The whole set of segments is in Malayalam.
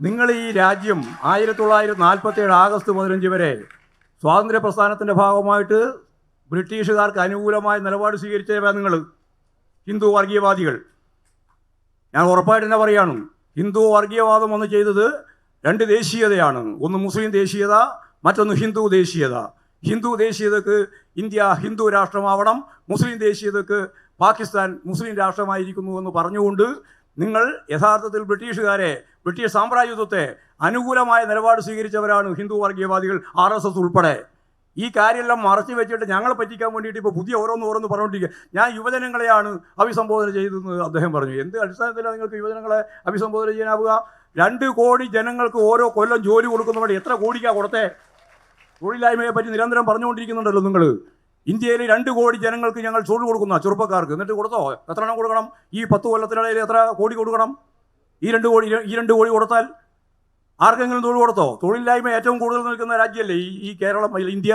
നിങ്ങൾ ഈ രാജ്യം ആയിരത്തി തൊള്ളായിരത്തി നാൽപ്പത്തി ഏഴ് ആഗസ്റ്റ് പതിനഞ്ച് വരെ സ്വാതന്ത്ര്യ പ്രസ്ഥാനത്തിന്റെ ഭാഗമായിട്ട് ബ്രിട്ടീഷുകാർക്ക് അനുകൂലമായ നിലപാട് സ്വീകരിച്ചവരാ നിങ്ങൾ ഹിന്ദു വർഗീയവാദികൾ. ഞാൻ ഉറപ്പായിട്ട് തന്നെ പറയുകയാണ് ഹിന്ദു വർഗീയവാദം ഒന്ന് ചെയ്തത് രണ്ട് ദേശീയതയാണ്. ഒന്ന് മുസ്ലിം ദേശീയത മറ്റൊന്ന് ഹിന്ദു ദേശീയത. ഹിന്ദു ദേശീയതക്ക് ഇന്ത്യ ഹിന്ദു രാഷ്ട്രമാവണം മുസ്ലിം ദേശീയതക്ക് പാകിസ്ഥാൻ മുസ്ലിം രാഷ്ട്രമായിരിക്കുന്നു എന്ന് പറഞ്ഞുകൊണ്ട് നിങ്ങൾ യഥാർത്ഥത്തിൽ ബ്രിട്ടീഷുകാരെ ബ്രിട്ടീഷ് സാമ്രാജ്യത്വത്തെ അനുകൂലമായ നിലപാട് സ്വീകരിച്ചവരാണ് ഹിന്ദു വർഗീയവാദികൾ ആർ എസ് എസ് ഉൾപ്പെടെ. ഈ കാര്യമെല്ലാം മറച്ചു വെച്ചിട്ട് ഞങ്ങളെ പറ്റിക്കാൻ വേണ്ടിയിട്ട് ഇപ്പോൾ പുതിയ ഓരോന്ന് ഓരോന്ന് പറഞ്ഞുകൊണ്ടിരിക്കുക. ഞാൻ യുവജനങ്ങളെയാണ് അഭിസംബോധന ചെയ്തതെന്ന് അദ്ദേഹം പറഞ്ഞു. എന്ത് അടിസ്ഥാനത്തിലാണ് നിങ്ങൾക്ക് യുവജനങ്ങളെ അഭിസംബോധന ചെയ്യാനാവുക? രണ്ട് കോടി ജനങ്ങൾക്ക് ഓരോ കൊല്ലം ജോലി കൊടുക്കുന്നവരുടെ എത്ര കോടിക്കാണ് കൊടുത്തേ? തൊഴിലില്ലായ്മയെ പറ്റി നിരന്തരം പറഞ്ഞുകൊണ്ടിരിക്കുന്നുണ്ടല്ലോ നിങ്ങൾ. ഇന്ത്യയിൽ രണ്ട് കോടി ജനങ്ങൾക്ക് ഞങ്ങൾ തൊഴിൽ കൊടുക്കുന്ന ചെറുപ്പക്കാർക്ക് എന്നിട്ട് കൊടുത്തോ? എത്ര എണ്ണം കൊടുക്കണം? ഈ പത്ത് കൊല്ലത്തിനിടയിൽ എത്ര കോടി കൊടുക്കണം? ഈ രണ്ട് കോടി ഈ രണ്ട് കോടി കൊടുത്താൽ ആർക്കെങ്കിലും തൊഴിൽ കൊടുത്തോ? തൊഴിലില്ലായ്മ ഏറ്റവും കൂടുതൽ നിൽക്കുന്ന രാജ്യമല്ലേ ഈ ഈ കേരളം ഇന്ത്യ?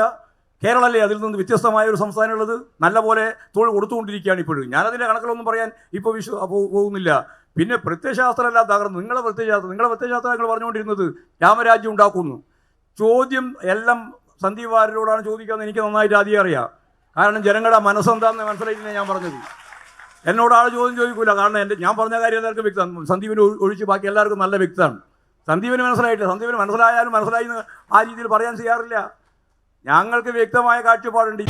കേരളമല്ലേ അതിൽ നിന്ന് വ്യത്യസ്തമായ ഒരു സംസ്ഥാനമുള്ളത് നല്ലപോലെ തൊഴിൽ കൊടുത്തുകൊണ്ടിരിക്കുകയാണ് ഇപ്പോഴും. ഞാനതിന്റെ കണക്കുകളൊന്നും പറയാൻ ഇപ്പോൾ വിശ്വ പോകുന്നില്ല. പിന്നെ പ്രത്യയശാസ്ത്രമല്ല തകർന്നു. നിങ്ങളെ പ്രത്യയശാസ്ത്രം നിങ്ങളെ പ്രത്യയശാസ്ത്രം നിങ്ങൾ പറഞ്ഞുകൊണ്ടിരുന്നത് രാമരാജ്യം ഉണ്ടാക്കുന്നു. ചോദ്യം എല്ലാം സന്ദീപ് വാര്യരോടാണ് ചോദിക്കാമെന്ന് എനിക്ക് നന്നായിട്ട് ആദ്യം അറിയാം. കാരണം ജനങ്ങളുടെ മനസ്സെന്താണെന്ന് മനസ്സിലായിട്ടില്ല ഞാൻ പറഞ്ഞത്. എന്നോട് ആൾ ചോദ്യം ചോദിക്കൂല. കാരണം എന്റെ ഞാൻ പറഞ്ഞ കാര്യം എല്ലാവർക്കും വ്യക്തമാണ് സന്ദീപിന് ഒഴിച്ച് ബാക്കി എല്ലാവർക്കും നല്ല വ്യക്തമാണ്. സന്ദീപിന് മനസ്സിലായിട്ട് സന്ദീപിന് മനസ്സിലായാലും മനസ്സിലായി ആ രീതിയിൽ പറയാൻ ചെയ്യാറില്ല. ഞങ്ങൾക്ക് വ്യക്തമായ കാഴ്ചപ്പാടുണ്ട്.